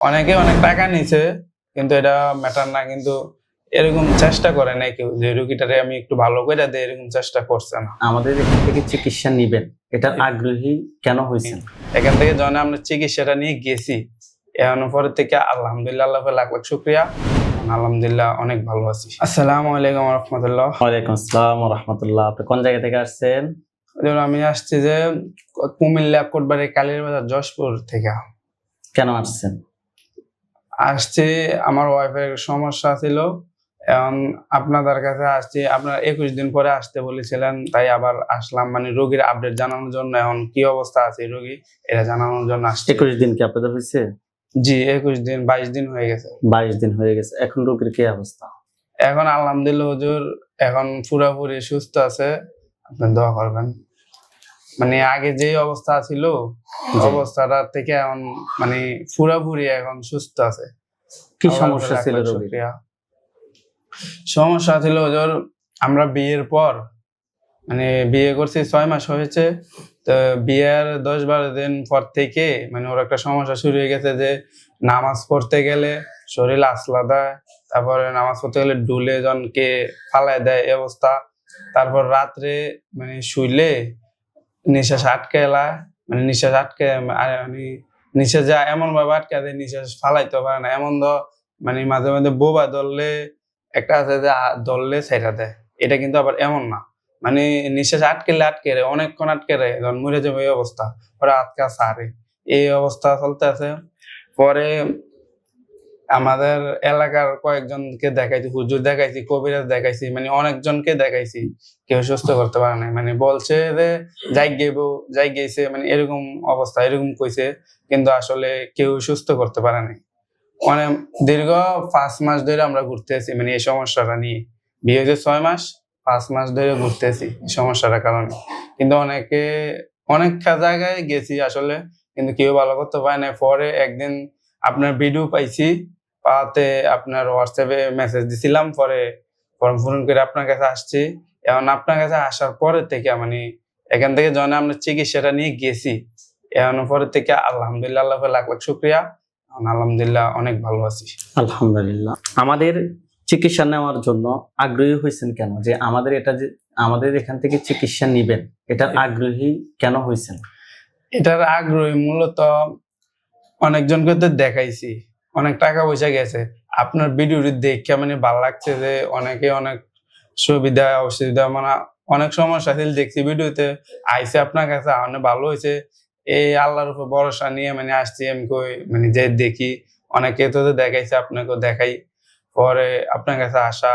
অনেকে অনেক টাকা নিছে কিন্তু এটা ম্যাটার না কিন্তু এরকম চেষ্টা করে না কেউ যে রুগীটারে আমি একটু ভালো করে দেয় এরকম চেষ্টা করছে না। আমাদের এখান থেকে চিকিৎসা নিবেন এটা আগ্রহী কেন হয়েছেন এখান থেকে যখন আমরা চিকিৎসাটা নিয়ে গেছি এখন পরে থেকে আলহামদুলিল্লাহ আল্লাহ লাখ লাখ শুক্রিয়া। আলহামদুলিল্লাহ অনেক ভালো আছি। আসসালামু আলাইকুম রহমতুল্লাহ ওয়ালাইকুম আসসালাম রহমতুল্লাহ আপনি কোন জায়গা থেকে আসছেন? যেমন আমি আসছি যে কুমিল্লা কোটবাড়ি কালীর বাজার যশপুর থেকে। কেন আসছেন? আসছি আমার ওয়াইফের সমস্যা ছিল। এখন আপনাদের কাছে আসছি আপনার একুশ দিন পরে আসতে বলেছিলেন তাই আবার আসলাম। মানে রোগীর আপডেট জানানোর জন্য এখন কি অবস্থা আছে রোগী এটা জানানোর জন্য আসছে। একুশ দিন কি আপনাদের হয়েছে? জি একুশ দিন বাইশ দিন হয়ে গেছে। বাইশ দিন হয়ে গেছে। এখন রোগীর কি অবস্থা? এখন আলহামদুলিল্লাহ হুজুর এখন পুরাপুরি সুস্থ আছে। আপনি দোয়া করবেন। মানে আগে যে অবস্থা ছিল অবস্থাটা থেকে এখন মানে পুরাপুরি এখন সুস্থ আছে। কি সমস্যা ছিল রোগীর? সমস্যা ছিল হুজুর আমরা বিয়ের পর মানে বিয়ে করছি ছয় মাস হয়েছে তো বিয়ের দশ বারো দিন পর থেকে মানে ওর একটা সমস্যা শুরু হয়ে গেছে যে নামাজ পড়তে গেলে শরীর আসলা দেয় তারপরে নামাজ পড়তে গেলে ডুলে জনকে ফালায় দেয় এই অবস্থা। তারপর রাত্রে মানে শুইলে নিঃশ্বাস আটকে এলায় মানে নিঃশ্বাস আটকে আর মানে নিঃশ্বাস যা এমন ভাবে আটকা দেয়, নিচে ফালাইতে পারে না। এমন ধর মানে মাঝে মাঝে বোবা দললে একটা আছে যে ধরলে ছেড়া দেয়। এটা কিন্তু আবার এমন না। মানে নিঃশ্বাস আটকেলে আটকে রে, অনেকক্ষণ আটকে রে যখন মরে যাবে এই অবস্থা। পরে আটকা সারে। এই অবস্থা চলতে আছে পরে আমাদের এলাকার কয়েকজনকে দেখাইছি, হুজুর দেখাইছি, কবিরাজ দেখাইছি মানে অনেকজনকে দেখাইছি। কেউ সুস্থ করতে পারে নাই মানে বলছে যে, যাই গেব, যাই গেছে মানে এরকম অবস্থা, এরকম কইছে, কিন্তু আসলে কেউ সুস্থ করতে পারে নাই। অনেক দীর্ঘ পাঁচ মাস ধরে আমরা ঘুরতে ঘুরতেছি মানে এই সমস্যাটা নিয়ে। বিয়ে হয়েছে ছয় মাস, পাঁচ মাস ধরে ঘুরতেছি সমস্যাটার কারণে। কিন্তু অনেকে অনেক জায়গায় গেছি আসলে, কিন্তু কেউ ভালো করতে পারে না পরে একদিন আপনার ভিডিও পাইছি পাতে আপনার হোয়াটসঅ্যাপে মেসেজ দিছিলাম পরে ফর্ম পূরণ করে আপনার কাছে আসছি। এখন আপনার কাছে আসার পরে থেকে মানে এখান থেকে যখন আমরা চিকিৎসাটা নিয়ে গেছি এখন পরে থেকে আলহামদুলিল্লাহ আল্লাহ লাখ লাখ শুক্রিয়া। এখন আলহামদুলিল্লাহ অনেক ভালো আছি। আলহামদুলিল্লাহ। আমাদের চিকিৎসা নেওয়ার জন্য আগ্রহী হয়েছেন কেন? যে আমাদের এটা যে আমাদের এখান থেকে চিকিৎসা নিবেন এটার আগ্রহী কেন হয়েছেন? এটার আগ্রহী মূলত অনেকজনকে তো দেখাইছি। অনেক টাকা পয়সা গেছে। আপনার ভিডিওটি দেখে মানে ভালো লাগছে যে অনেকে অনেক সুবিধা অসুবিধা মানে অনেক সমস্যা ছিল দেখছি ভিডিওতে আইসে আপনার কাছে অনেক ভালো হয়েছে। এই আল্লাহর উপর ভরসা নিয়ে মানে আসছি আমি কই মানে যে দেখি অনেকে তো তো দেখাইছে আপনাকেও দেখাই। পরে আপনার কাছে আসা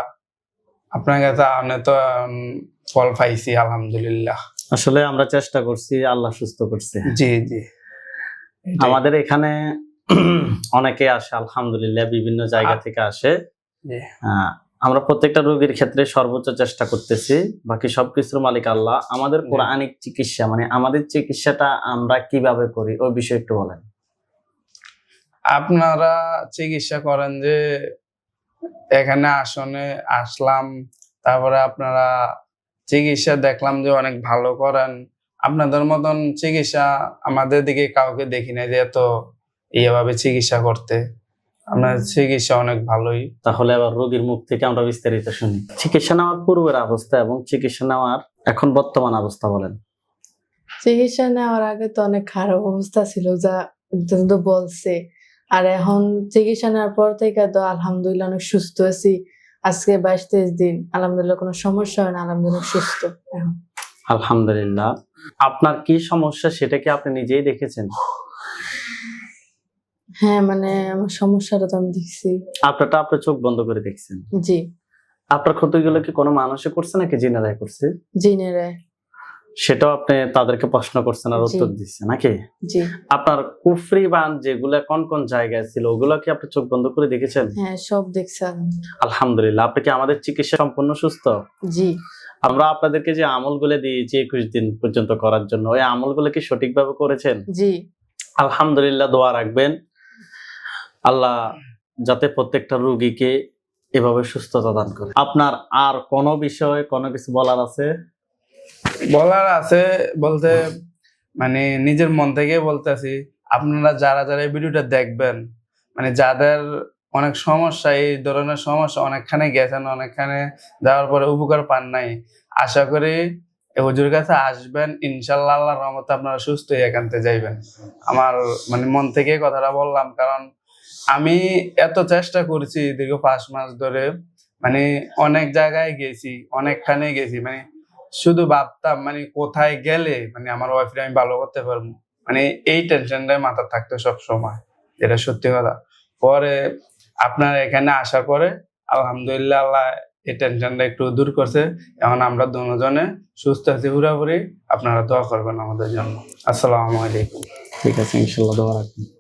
আপনার কাছে অনেক তো ফল পাইছি আলহামদুলিল্লাহ। আসলে আমরা চেষ্টা করছি আল্লাহ সুস্থ করছে। জি জি। আমাদের এখানে অনেকে আসে আলহামদুলিল্লাহ বিভিন্ন জায়গা থেকে আসে। আমরা প্রত্যেকটা রোগীর ক্ষেত্রে সর্বোচ্চ চেষ্টা করতেছি বাকি সবকিছুর মালিক আল্লাহ। আমাদের। কোরআনিক চিকিৎসা মানে আমাদের চিকিৎসাটা আমরা কীভাবে করি ওই বিষয়ে একটু বলেন। আপনারা চিকিৎসা করেন যে এখানে আসনে আসলাম তারপরে আপনারা চিকিৎসা দেখলাম যে অনেক ভালো করেন। আপনাদের মতন চিকিৎসা আমাদের দিকে কাউকে দেখি না যে এত ইয়েভাবে চিকিৎসা করতে। আপনার চিকিৎসা অনেক ভালোই। তাহলে আবার রোগীর মুখ থেকে আমরা বিস্তারিত শুনি। চিকিৎসা নেওয়ার পূর্বের অবস্থা এবং চিকিৎসা নেওয়ার এখন বর্তমান অবস্থা বলেন। চিকিৎসা নেওয়ার আগে তো অনেক খারাপ অবস্থা ছিল যা তো বলছে। আর এখন চিকিৎসা নেওয়ার পর থেকে তো আলহামদুলিল্লাহ অনেক সুস্থ আছি। আজকে বাইশ তেইশ দিন আলহামদুলিল্লাহ কোনো সমস্যা হয় না আলহামদুলিল্লাহ সুস্থ এখন। আলহামদুলিল্লাহ। আপনার কি সমস্যা সেটা কি আপনি নিজেই দেখেছেন? হ্যাঁ মানে আমার সমস্যাটা তো আমি দেখছি। আপনারটা আপনার চোখ বন্ধ করে দেখছেন। জি। আপনার ক্ষতিগুলো কি কোনো মানুষে করছে নাকি জিনারাই করছে? জিনেরে সেটাও আপনি তাদেরকে প্রশ্ন করছেন আর উত্তর দিচ্ছেন নাকি? জি। আপনার কুফরি বান যেগুলা কোন কোন জায়গায় ছিল ওগুলো কি আপনি চোখ বন্ধ করে দেখেছেন? হ্যাঁ সব দেখছেন আলহামদুলিল্লাহ। আলহামদুলিল্লাহ আপনি কি আমাদের চিকিৎসা সম্পূর্ণ সুস্থ? জি। আমরা আপনাদেরকে যে আমলগুলো দিয়েছি একুশ দিন পর্যন্ত করার জন্য ওই আমলগুলো কি সঠিকভাবে করেছেন? জি। আলহামদুলিল্লাহ দোয়া রাখবেন। আল্লাহ যাতে প্রত্যেকটা রুগীকে এভাবে সুস্থতা দান করে। আপনার আর কোনো বিষয়ে কোনো কিছু বলার আছে? বলার আছে বলতে মানে নিজের মন থেকে বলতেছি, আপনারা যারা যারা এই ভিডিওটা দেখবেন মানে যাদের অনেক সমস্যা, এই ধরনের সমস্যা অনেকখানে গেছেন, অনেকখানে যাওয়ার পরে উপকার পান নাই, আশা করি হুজুর কাছে আসবেন, ইনশাল্লাহ আল্লাহর রহমতে আপনারা সুস্থ একান্তে যাইবেন। আমার মানে মন থেকে কথাটা বললাম, কারণ আমি এত চেষ্টা করছি দীর্ঘ পাঁচ মাস ধরে মানে অনেক জায়গায় গেছি, অনেকখানে গেছি মানে শুধু ভাবতাম মানে কোথায় গেলে মানে আমার ওয়াইফরে আমি ভালো করতে পারব? মানে এই টেনশনটাই মাথা থাকতো সব সময় যেটা সত্যি কথা। পরে আপনার এখানে আসার পরে, আলহামদুলিল্লাহ আল্লাহ এই টেনশনটা একটু দূর করছে। এখন আমরা দুজনে সুস্থ আছি পুরোপুরি, আপনারা দোয়া করবেন আমাদের জন্য। আসসালামু আলাইকুম। ঠিক আছে, ইনশাল্লাহ দোয়া রাখবেন।